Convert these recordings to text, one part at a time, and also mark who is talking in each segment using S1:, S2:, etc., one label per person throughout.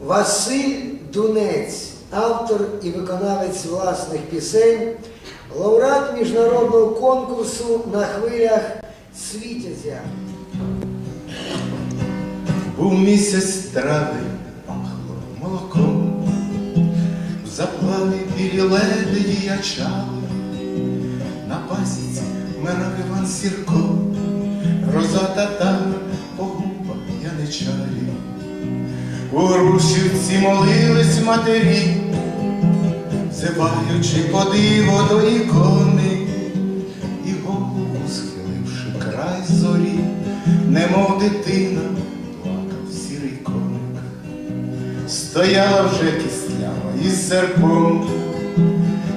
S1: Василь Дунець, автор і виконавець власних пісень, лауреат міжнародного конкурсу на хвилях Світязя.
S2: Був місяць трави, пахло молоком, в заплаві білі леди діячали, на пасіці вмирав Іван Сірко, роза та по губах яничарі. У Грушівці молились матері, взиваючи по диво до ікони, і голову схиливши край зорі, немов дитина, плакав сірий коник. Стояла вже кислява із серпом,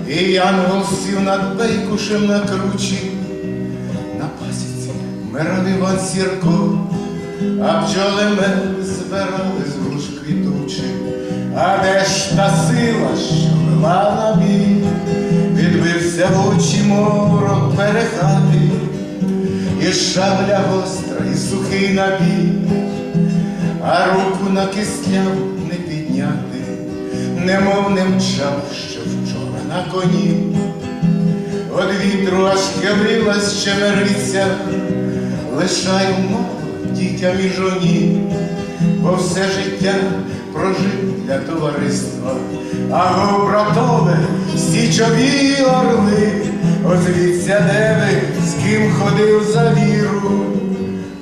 S2: і янгол сів над бейкушем на кручі, на пасіці вмирав Іван Сірко, а бджоли мед збирали з а де ж та сила, що вела на бій, відбився в очі морок перехати, і шабля гостра, і сухий набій, а руку на кисляву не підняти, немов не мчав, що вчора на коні. От вітру аж хилилась чемериця, лишаю мало дітям і жоні, бо все життя прожив для товариства, а го братове січові орли, озвіться де ви, з ким ходив за віру,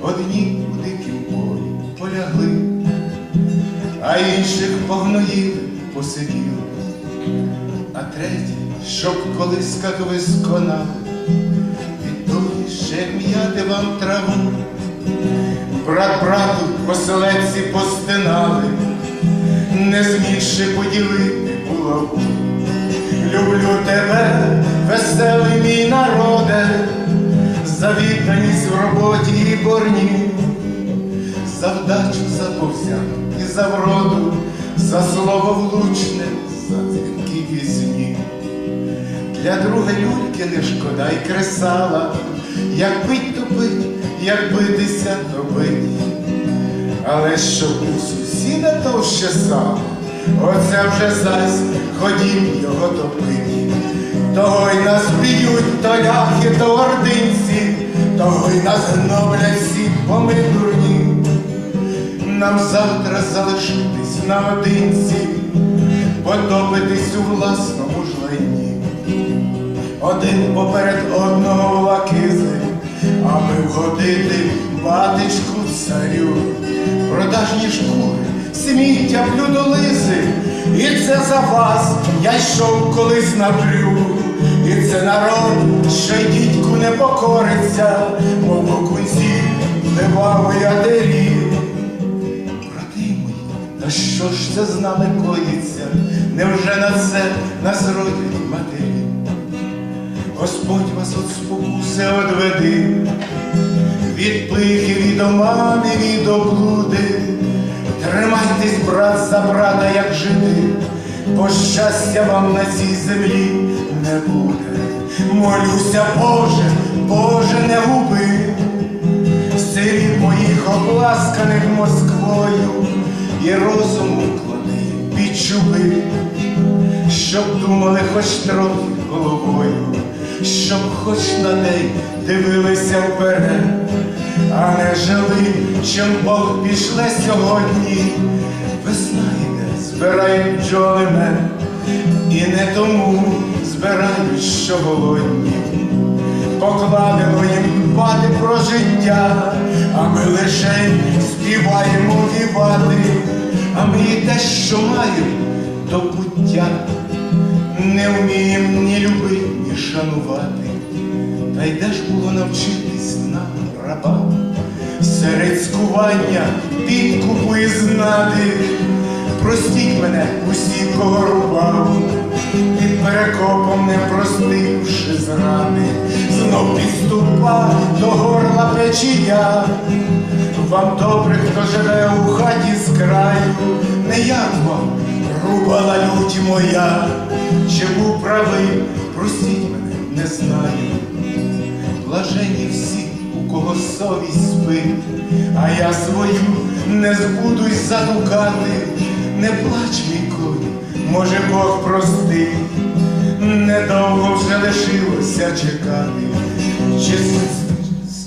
S2: одні у дикім полі полягли, а інших погноїли, посиділи, а треті, щоб колисках ви сконали, від того ще м'яти вам траву, брат брату поселенці постинали, не змігши поділити булаву. Люблю тебе, веселий мій народе, за відданість в роботі і борні, за вдачу, за повзянку і за вроду, за слово влучне, за дзвінки пісні. Для друга люльки не шкода й кресала, як бить, то бить, як битися, то бить. Але щоб у сусіда товще сало, оце вже зась ходім його топить. Того й нас б'ють, то ляхи, то ординці, того й нас гноблять всі, бо. Нам завтра залишитись наодинці, потопитись у власному жлайні. Один поперед одного лакизи, аби вгодити батечку царю, шкури, сміття блюдолизи, і це за вас я йшов колись на брю, і це народ, що й дідьку не покориться, мов окунці левавий ядерів. Брати мої, та що ж це з нами коїться? Невже на це нас родять матері? Господь вас от спокуси одведи, від пихи, від омани, від облуди. Тримайтесь, брат за брата, як жити, бо щастя вам на цій землі не буде. Молюся, Боже, Боже, не губи, сиріт моїх обласканих Москвою і розуму клади під чуби, щоб думали хоч трохи головою, щоб хоч на неї дивилися вперед, а не жили, чим Бог пішле сьогодні. Весна йде, збирають бджоли мед, і не тому збирають, що голодні. Покладемо їм дбати про життя, а ми лише співаємо вівати, а ми і те, що маємо до буття, не вміємо ні любити, ні шанувати. Та й де ж було навчитись нам, рабам, серед скування підкупу і знади, простіть мене усі, кого рубав, під перекопом не простивши зради, знов підступа до горла печія. Вам добре, хто живе у хаті з краю, не як вам рубала лють моя, чи був правий, простіть мене, не знаю. Блажені всі, кого совість спить, а я свою не збудусь задукати, не плач, мій може Бог простить, недовго вже лишилося чекати, чи,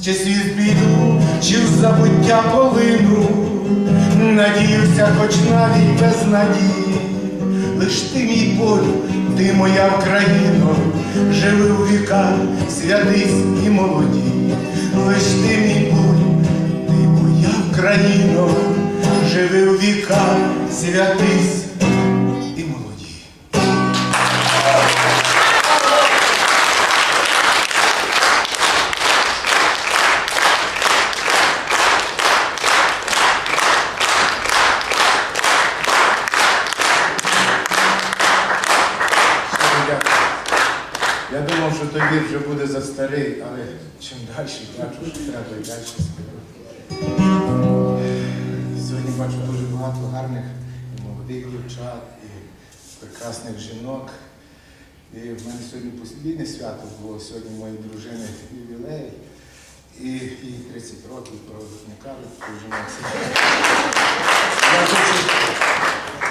S2: чи світ біду, чи в забуття полину, надіюся, хоч навіть без надії, лиш ти мій полю, ти моя Україно, живи у віках, святись і молоді, лиш ти мій буль, ти моя країна, живи у віках, святись що той вже буде за старий, але чим далі бачу, що треба і далі співати. Сьогодні бачу дуже багато гарних і молодих дівчат, і прекрасних жінок. І в мене сьогодні подвійне свято було сьогодні моєї дружини ювілей. І їй 30 років, то.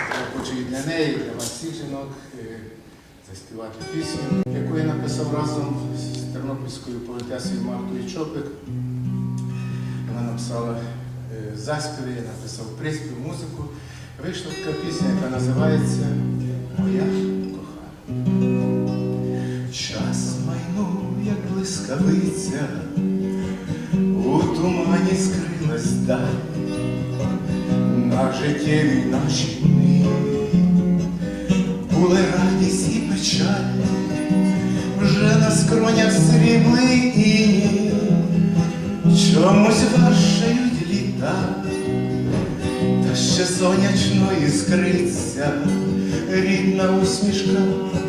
S2: Я хочу, і для неї, і для вас всіх жінок е, заспівати пісню, яку я написав разом з тернопільською поетесою Мартою Чопик. Вона написала е, заспіви, я написав приспів, музику. Вийшла така пісня, яка називається Моя кохана. Час майнув, як блискавиця, у тумані скрилась даль, на життєвій нашій дні були радість і печаль, вже на скронях срібли іні, чомусь вашають літа, та ще сонячно іскриться, рідна усмішка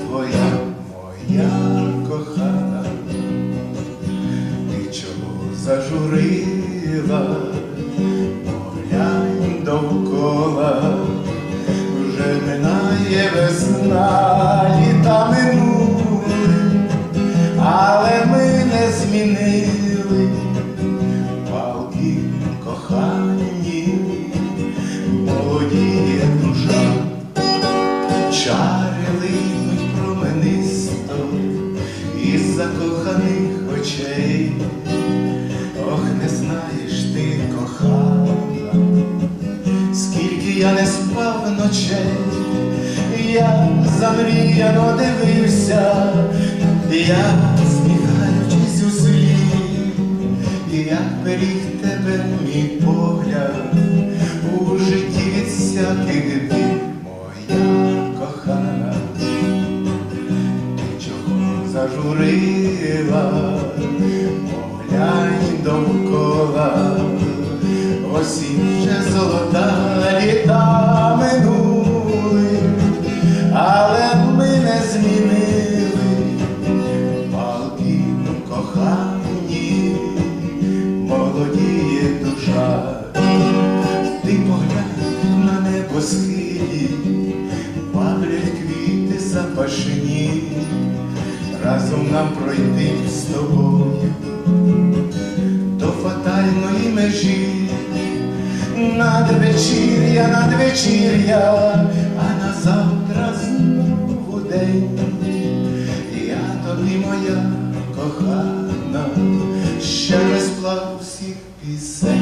S2: твоя, моя кохана, ти чого зажурила, поглянь довкола, весна, закоханих очей. Ох, не знаєш ти, кохана, скільки я не спав ночей, я замріяно дивився, я сміхаючись у селі, і як беріг тебе мій погляд у житті від всяких бід, моя чого зажурила, поглянь довкола, осінь вже золота нам пройти з тобою. До фатальної межі, надвечір'я, надвечір'я, а на завтра знову день. Я тобі моя кохана, ще не сплав всіх пісень,